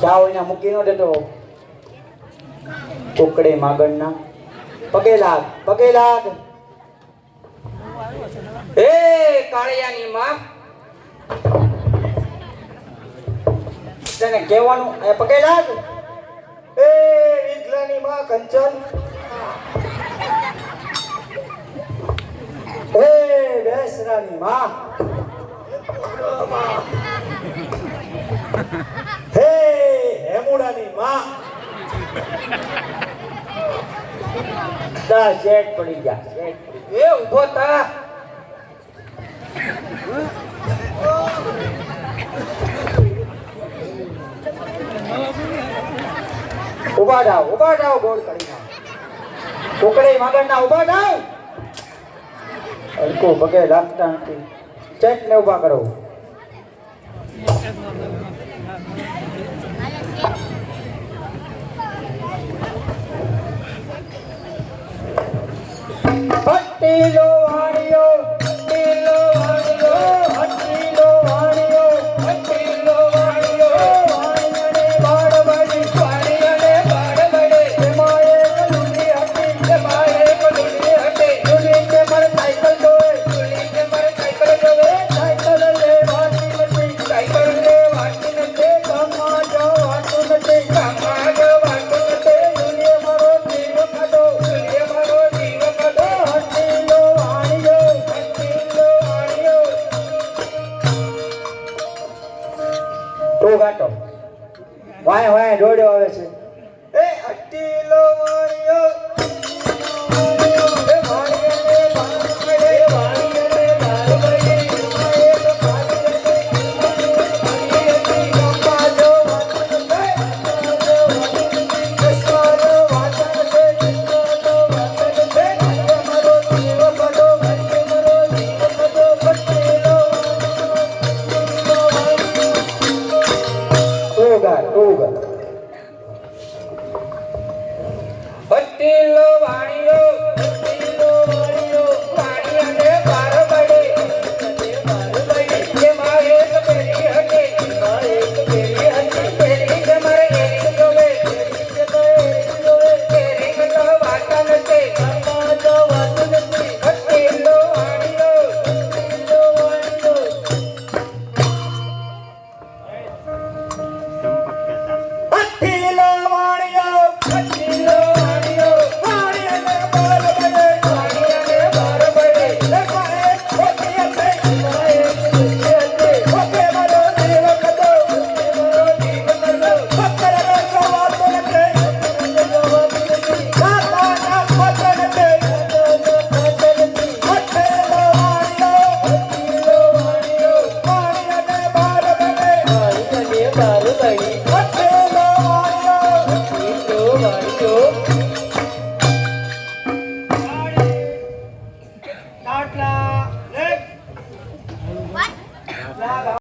ચાવ હોય મૂકી ન દેતો. ઉકળે માગણના. પગે લાગ પગે લાગ. એ કાળિયાની માં. તેને કહેવાનું, એ પગે લાગ. એ વિધલાની માં, કંચન. એ બેસરાની માં. હા દા શેઠ પડી ગયા શેઠ એ ઉભો તા ઉભા ડાવ ઉભા ડાવ ગોળ કરી ના ટુકડે મગર ના ઉભા ડાવ હલકો પગે લાગતા નથી ચેક ને ઉભા કરો ポッティー તો ગાટો વાય વાય ડોડ્યો આવે છે. એ અટીલો વાળ્યો. અતિલ વાણી பாரு